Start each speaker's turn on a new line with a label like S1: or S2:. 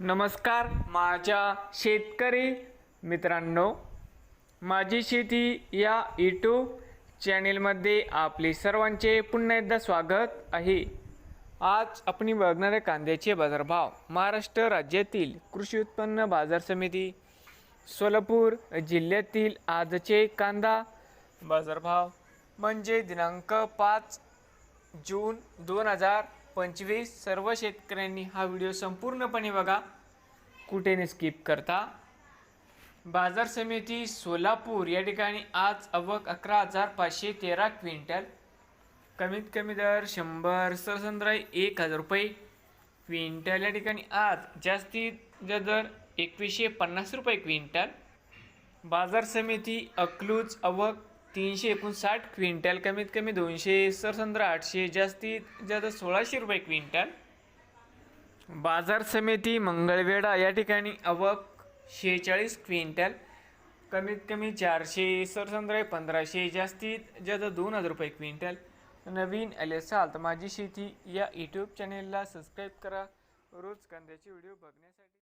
S1: नमस्कार माझ्या शेतकरी मित्रांनो. माझी शेती या यूट्यूब चॅनेलमध्ये आपले सर्वांचे पुन्हा एकदा स्वागत आहे. आज आपण बघणारे कांद्याचे बाजारभाव. महाराष्ट्र राज्यातील कृषी उत्पन्न बाजार समिती सोलापूर जिल्ह्यातील आजचे कांदा बाजारभाव. म्हणजे दिनांक पाच जून दोन हजार पंचवीस सर्व शेतकऱ्यांनी हा व्हिडिओ संपूर्णपणे बघा. कुठे नाही स्किप करता? बाजार समिती सोलापूर या ठिकाणी आज अवक अकरा हजार पाचशे तेरा क्विंटल. कमीत कमी दर शंभर सरसंद्राई एक हजार रुपये. क्विंटल या ठिकाणी आज जास्तीत जास्त दर एकवीसशे पन्नास रुपये क्विंटल. बाजार समिती अकलूज अवक तीनशे एकोणसाठ क्विंटल कमीत कमी दोनशे सरसंद्र आठशे जास्तीत जास्त सोळाशे रुपये क्विंटल. बाजार समिती मंगळवेढा या ठिकाणी अवक शेहेचाळीस क्विंटल कमीत कमी चारशे सरसंद्र पंधराशे जास्तीत जास्त दोन हजार रुपये क्विंटल. नवीन आले असाल तर माझी शेती या यूट्यूब चॅनेलला सबस्क्राईब करा. रोज कांद्याचे व्हिडिओ बघण्यासाठी